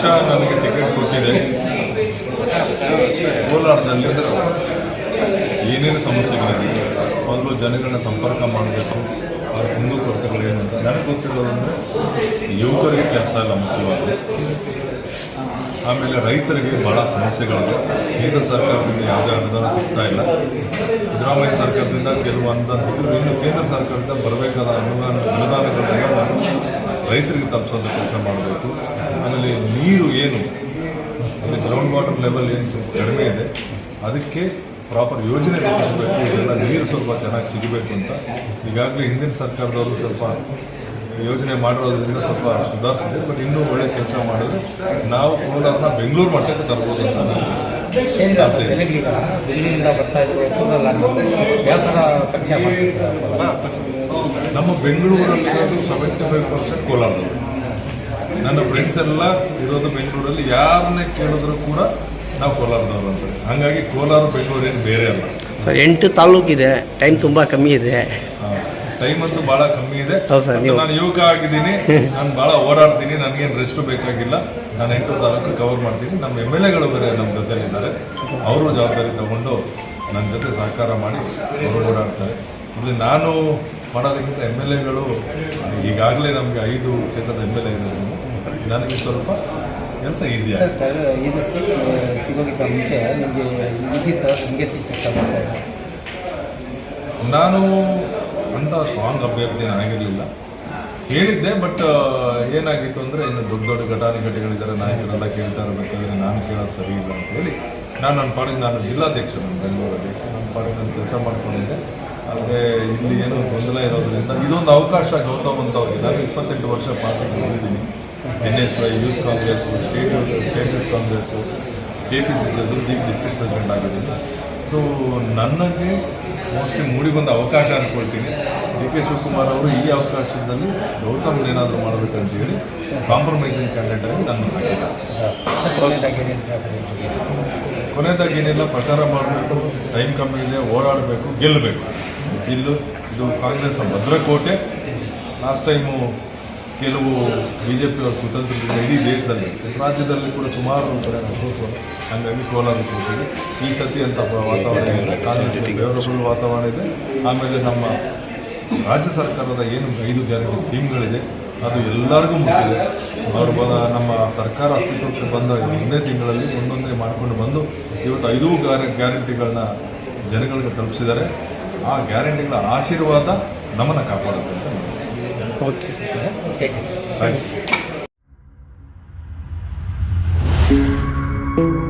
ಪಕ್ಷ ನನಗೆ ಟಿಕೆಟ್ ಕೊಟ್ಟಿದೆ. ಕೋಲಾರದಲ್ಲಿ ಏನೇನು ಸಮಸ್ಯೆಗಳಿದೆ? ಮೊದಲು ಜನಗಳನ್ನ ಸಂಪರ್ಕ ಮಾಡಬೇಕು. ಅವ್ರ ಕುಂದುಕೊರತೆಗಳೇನು ಅಂತ ನನಗೆ ಗೊತ್ತಿರೋದಂದ್ರೆ, ಯುವಕರಿಗೆ ಕೆಲಸ ಇಲ್ಲ ಮುಖ್ಯವಾಗಿ. ಆಮೇಲೆ ರೈತರಿಗೆ ಬಹಳ ಸಮಸ್ಯೆಗಳಿದೆ. ಕೇಂದ್ರ ಸರ್ಕಾರದಿಂದ ಯಾವುದೇ ಅನುದಾನ ಸಿಗ್ತಾ ಇಲ್ಲ. ಸಿದ್ದರಾಮಯ್ಯ ಸರ್ಕಾರದಿಂದ ಕೆಲವು ಅನುದಾನ ಸಿಕ್ಕಿದ್ರು. ಇನ್ನು ಕೇಂದ್ರ ಸರ್ಕಾರದಿಂದ ಬರಬೇಕಾದ ಅನುದಾನ ಅನುದಾನಗಳನ್ನೆಲ್ಲ ಮಾಡಿ ರೈತರಿಗೆ ತಪ್ಪಿಸೋದು ಕೆಲಸ ಮಾಡಬೇಕು. ಆಮೇಲೆ ನೀರು ಏನು? ಅಲ್ಲಿ ಗ್ರೌಂಡ್ ವಾಟರ್ ಲೆವೆಲ್ ಏನು ಸ್ವಲ್ಪ ಕಡಿಮೆ ಇದೆ. ಅದಕ್ಕೆ ಪ್ರಾಪರ್ ಯೋಜನೆ ರೂಪಿಸಬೇಕು. ಇದೆಲ್ಲ ನೀರು ಸ್ವಲ್ಪ ಚೆನ್ನಾಗಿ ಸಿಗಬೇಕು ಅಂತ. ಈಗಾಗಲೇ ಹಿಂದಿನ ಸರ್ಕಾರದವರು ಸ್ವಲ್ಪ ಯೋಜನೆ ಮಾಡಿರೋದ್ರಿಂದ ಸ್ವಲ್ಪ ಸುಧಾರಿಸಿದೆ ಬಟ್ ಇನ್ನೂ ಒಳ್ಳೆ ಕೆಲಸ ಮಾಡಿದ್ರೆ. ನಾವು ಕೋಲಾರನ ಬೆಂಗಳೂರು ಮಟ್ಟಕ್ಕೆ ತರ್ಬೋದು ಅಂತ ನಮ್ಮ ಬೆಂಗಳೂರಲ್ಲಿ ಸೆವೆಂಟಿ ಫೈವ್ ಪರ್ಸೆಂಟ್ ಕೋಲಾರದವರು ನನ್ನ ಫ್ರೆಂಡ್ಸ್ ಎಲ್ಲ ಇರೋದು ಬೆಂಗಳೂರಲ್ಲಿ ಯಾರನ್ನೇ ಕೇಳಿದ್ರು ಕೂಡ ನಾವು ಕೋಲಾರದವರು ಅಂತ. ಹಂಗಾಗಿ ಕೋಲಾರ ಬೆಂಗಳೂರು ಏನು ಬೇರೆ ಅಲ್ಲ. ಸರ್ ಎಂಟು ತಾಲೂಕಿದೆ ಟೈಮ್ ತುಂಬ ಕಮ್ಮಿ ಇದೆ. ಟೈಮ್ ಅಂತೂ ಬಹಳ ಕಮ್ಮಿ ಇದೆ. ನಾನು ಯುವಕ ಆಗಿದ್ದೀನಿ. ನಾನು ಬಹಳ ಓಡಾಡ್ತೀನಿ ನನಗೇನು ರೆಸ್ಟ್ ಬೇಕಾಗಿಲ್ಲ. ನಾನು ಎಂಟು ತಾಲೂಕು ಕವರ್ ಮಾಡ್ತೀನಿ. ನಮ್ಮ ಎಂ ಎಲ್ ಎಗಳು ಬೇರೆ ನಮ್ಮ ಜೊತೆಲಿದ್ದಾರೆ. ಅವರು ಜವಾಬ್ದಾರಿ ತಗೊಂಡು ನನ್ನ ಜೊತೆ ಸಹಕಾರ ಮಾಡಿ ಅವರು ಓಡಾಡ್ತಾರೆ. ಇಲ್ಲಿ ನಾನು ಮಾಡೋದಕ್ಕಿಂತ ಎಂ ಎಲ್ ಎಗಳು ಈಗಾಗಲೇ ನಮಗೆ ಐದು ಕ್ಷೇತ್ರದ ಎಂ ಎಲ್ ಎ ಇದ್ದಾರೆ. ನನಗೆ ಸ್ವಲ್ಪ ಕೆಲಸ ಈಸಿ ಸರ್ ಇದು ಮುಂಚೆ ನಿಮಗೆ ಸಿಗ್ತಾ ನಾನು ಅಂಥ ಸ್ಟ್ರಾಂಗ್ ಅಭ್ಯರ್ಥಿ ಆಗಿರಲಿಲ್ಲ ಹೇಳಿದ್ದೆ ಬಟ್ ಏನಾಗಿತ್ತು ಅಂದರೆ ಇನ್ನು ದೊಡ್ಡ ದೊಡ್ಡ ಘಟಾನುಘಟಿಗಳಿದ್ದಾರೆ ನಾಯಕರೆಲ್ಲ ಕೇಳ್ತಾ ಇರಬೇಕಾದ್ರೆ ನಾನು ಕೇಳೋದು ಸರಿ ಇಲ್ಲ ಅಂತ ಹೇಳಿ ನಾನು ನನ್ನ ಪಾಡಿಗೆ ನಾನು ಜಿಲ್ಲಾಧ್ಯಕ್ಷ, ನಾನು ಬೆಂಗಳೂರು ಅಧ್ಯಕ್ಷ, ನನ್ನ ಪಾಡಿಗೆ ನಾನು ಕೆಲಸ ಮಾಡ್ಕೊಂಡಿದ್ದೆ. ಆದರೆ ಇಲ್ಲಿ ಏನೋ ಗೊಂದಲ ಇರೋದ್ರಿಂದ ಇದೊಂದು ಅವಕಾಶ ಗೌತಮ್ ಅಂತ ಅವ್ರಿಗೆ. ನಾನು ಇಪ್ಪತ್ತೆಂಟು ವರ್ಷ ಪಾರ್ಟಿ ನೋಡಿದ್ದೀನಿ N S Y, youth Congress state state youth Congress K P C C ಅಭಿವೃದ್ಧಿ ಡಿಸ್ಟ್ರಿಕ್ಟ್ ಪ್ರೆಸಿಡೆಂಟ್ ಆಗಿದ್ದೀನಿ. ಸೊ ನನಗೆ ಮೋಸ್ಟ್ಲಿ ಮೂಡಿ ಬಂದ ಅವಕಾಶ ಅಂದ್ಕೊಳ್ತೀನಿ ಡಿ ಕೆ ಶಿವಕುಮಾರ್ ಅವರು ಈ ಅವಕಾಶದಲ್ಲಿ ಗೌತಮ್ ಏನಾದರೂ ಮಾಡಬೇಕಂತ ಹೇಳಿ ಕಾಂಪ್ರಮೈಸಿಂಗ್ ಕ್ಯಾಂಡಿಡೇಟ್ ಆಗಿ ನನ್ನ ಹಾಕಿದ್ದಾರೆ ಸರ್ ಕೊನೆಯದಾಗಿ ಏನಿಲ್ಲ ಪ್ರಚಾರ ಮಾಡಬೇಕು ಟೈಮ್ ಕಮ್ಮಿ ಇದೆ ಓಡಾಡಬೇಕು ಗೆಲ್ಲಬೇಕು. ಇದು ಇದು ಕಾಂಗ್ರೆಸ್ ಭದ್ರಕೋಟೆ. ಲಾಸ್ಟ್ ಟೈಮು ಕೆಲವು ಬಿ ಜೆ ಪಿ ಕುತಂತ್ರದಿಂದ ಇಡೀ ದೇಶದಲ್ಲಿ ರಾಜ್ಯದಲ್ಲಿ ಕೂಡ ಸುಮಾರು ಹಂಗಾಗಿ ಕೋಲಾರ ಕೊಡ್ತೀವಿ ಈ ಸತಿ ಅಂತ ವಾತಾವರಣ ಇದೆ. ಕಾಂಗ್ರೆಸ್ ಫೇವರಬಲ್ ವಾತಾವರಣ ಇದೆ. ಆಮೇಲೆ ನಮ್ಮ ರಾಜ್ಯ ಸರ್ಕಾರದ ಏನು ಐದು ಜಾರಿಗೆ ಸ್ಕೀಮ್ಗಳಿದೆ ಅದು ಎಲ್ಲರಿಗೂ ಮುಟ್ಟಿದೆ. ಅವರು ನಮ್ಮ ಸರ್ಕಾರ ಅಸ್ತಿತ್ವಕ್ಕೆ ಬಂದ ಒಂದೇ ತಿಂಗಳಲ್ಲಿ ಒಂದೊಂದೇ ಮಾಡಿಕೊಂಡು ಬಂದು ಇವತ್ತು ಐದು ಗ್ಯಾರ ಗ್ಯಾರಂಟಿಗಳನ್ನ ಜನಗಳಿಗೆ ತಲುಪಿಸಿದ್ದಾರೆ. ಆ ಗ್ಯಾರಂಟಿಗಳ ಆಶೀರ್ವಾದ ನಮ್ಮನ್ನು ಕಾಪಾಡುತ್ತೆ ಓಕೆ ಸರ್? Thank you